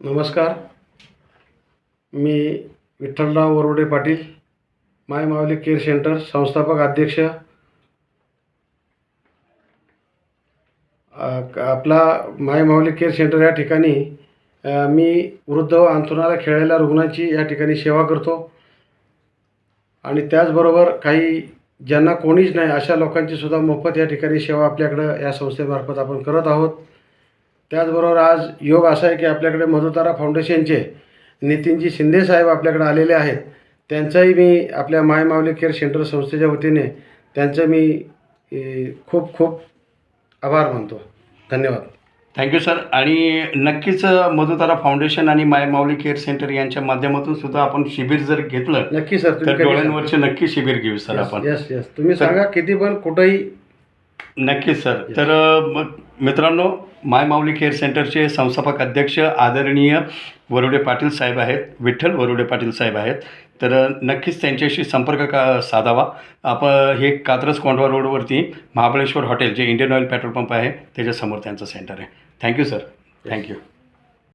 नमस्कार. मी Vitthalrao Warode Patil my Mauli care centre संस्थापक अध्यक्ष. आपला माय माऊली केअर सेंटर या ठिकाणी मी वृद्ध व अंथरुणाला खेळलेल्या रुग्णांची या ठिकाणी सेवा करतो. आणि त्याचबरोबर काही ज्यांना कोणीच नाही अशा लोकांची सुद्धा मोफत या ठिकाणी सेवा आपल्याकडं या संस्थेमार्फत आपण करत आहोत. त्याचबरोबर आज योग असा आहे की आपल्याकडे मधुतारा फाउंडेशनचे नितीनजी शिंदे साहेब आपल्याकडे आलेले आहेत. त्यांचाही मी आपल्या माय माऊली केअर सेंटर संस्थेच्या वतीने त्यांचं मी खूप खूप आभार मानतो. धन्यवाद. Thank you sir. आणि नक्कीच मधुतारा फाउंडेशन आणि माय माऊली केअर सेंटर यांच्या माध्यमातून सुद्धा आपण शिबिर जर घेतलं नक्की सर तर डोळ्यांवरचे नक्की शिबिर घेऊ सर आपण. यस यस तुम्ही सांगा किती पण कुठंही नक्कीच सर. तर मग मित्रांनो माय माऊली केअर सेंटरचे संस्थापक अध्यक्ष आदरणीय वरुडे पाटील साहेब आहेत विठ्ठल वरुडे पाटील साहेब आहेत. तर नक्कीच त्यांच्याशी संपर्क का साधावा. आपण हे कात्रज कोंढवा रोडवरती महाबळेश्वर हॉटेल जे इंडियन ऑइल पेट्रोल पंप आहे त्याच्यासमोर त्यांचं सेंटर आहे. Thank you sir. Thank you.